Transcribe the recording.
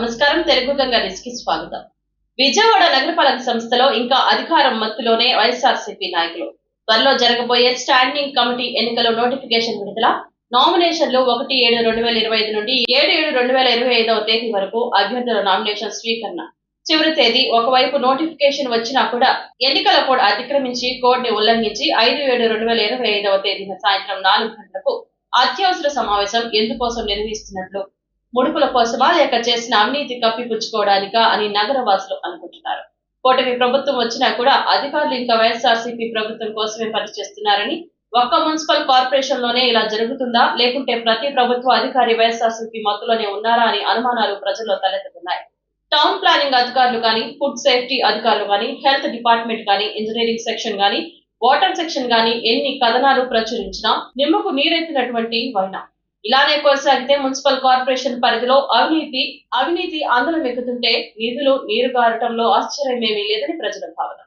నమస్కారం తెలుగు గంగా న్యూస్కి స్వాగతం. విజయవాడ నగరపాలక సంస్థలో ఇంకా అధికారం మత్తులోనే వైఎస్ఆర్సీపీ నాయకులు. త్వరలో జరగబోయే స్టాండింగ్ కమిటీ ఎన్నికల నోటిఫికేషన్ విడుదల. నామినేషన్లు ఒకటి ఏడు రెండు వేల ఇరవై ఐదు నుండి ఏడు ఏడు రెండు వేల ఇరవై ఐదవ తేదీ వరకు అభ్యర్థుల నామినేషన్ స్వీకరణ. చివరి తేదీ ఒకవైపు నోటిఫికేషన్ వచ్చినా కూడా ఎన్నికల కోడ్ అతిక్రమించి కోడ్ని ఉల్లంఘించి ఐదు ఏడు రెండు వేల ఇరవై ఐదవ తేదీన సాయంత్రం నాలుగు గంటలకు అత్యవసర సమావేశం ఎందుకోసం నిర్వహిస్తున్నట్లు ముడుపుల కోసమా లేక చేసిన అవినీతి కప్పిపుచ్చుకోవడానికా అని నగరవాసులు అనుకుంటున్నారు. కూటమి ప్రభుత్వం వచ్చినా కూడా అధికారులు ఇంకా వైఎస్ఆర్సీపీ ప్రభుత్వం కోసమే పనిచేస్తున్నారని ఒక్క మున్సిపల్ కార్పొరేషన్లోనే ఇలా జరుగుతుందా? లేకుంటే ప్రతి ప్రభుత్వ అధికారి వైఎస్ఆర్సీపీ మత్తులోనే ఉన్నారా అని అనుమానాలు ప్రజల్లో తలెత్తుతున్నాయి. టౌన్ ప్లానింగ్ అధికారులు కానీ ఫుడ్ సేఫ్టీ అధికారులు కానీ హెల్త్ డిపార్ట్మెంట్ కానీ ఇంజనీరింగ్ సెక్షన్ కానీ వాటర్ సెక్షన్ కానీ ఎన్ని కథనాలు ప్రచురించినా నిమ్మకు నీరెత్తినటువంటి వైనా. ఇలానే కొనసాగితే మున్సిపల్ కార్పొరేషన్ పరిధిలో అవినీతి అవినీతి ఆందోళన ఎక్కుతుంటే నిధులు నీరు గారటంలో ఆశ్చర్యమేమీ లేదని ప్రజల భావన.